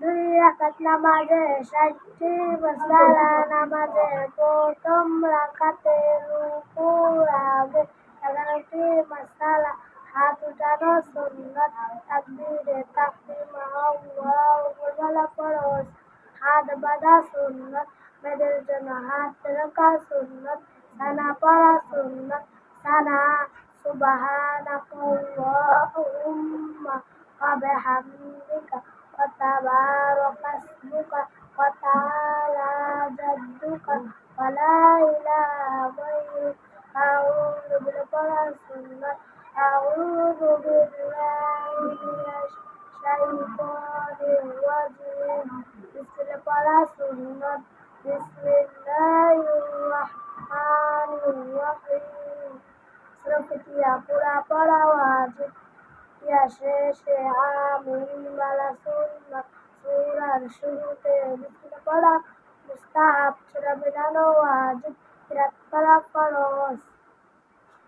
দুই রাকাত নামাজে ষাটটি মশালা নামাজে প্রথম রাকাতে রুকু আগে এগারোটি মশালা, হাত উঠানো সুন্নত, তাকবীরে তাকবীর আকবার, ফরজ, হাত বাঁধা সুন্নত মেয়েদের জন্য হাত রাখা সুন্নত, সানা পড়া সুন্নত, সানা, সুবহানাকাল্লাহুম্মা, ওয়া বিহামদিকা ওয়া তাবারাকা ইসমুকা ওয়া তাআলা জাদ্দুকা ওয়া লা ইলাহা গায়রুক আউযু বিল্লাহি পড়া সুন্নত আউযু বিল্লাহি মিনাশ শাইতানির রাজিম বিসমিল্লাহ পড়া সুন্নত বিসমিল্লাহির রহমানির রহিম সূরা ফাতিহা পুরা পড়া ওয়াজিব ইয়া শেষে শুরুতে পড়া মুস্তাহাব সূরা বেরানো ওয়াজিব কিরাত করা ফরজ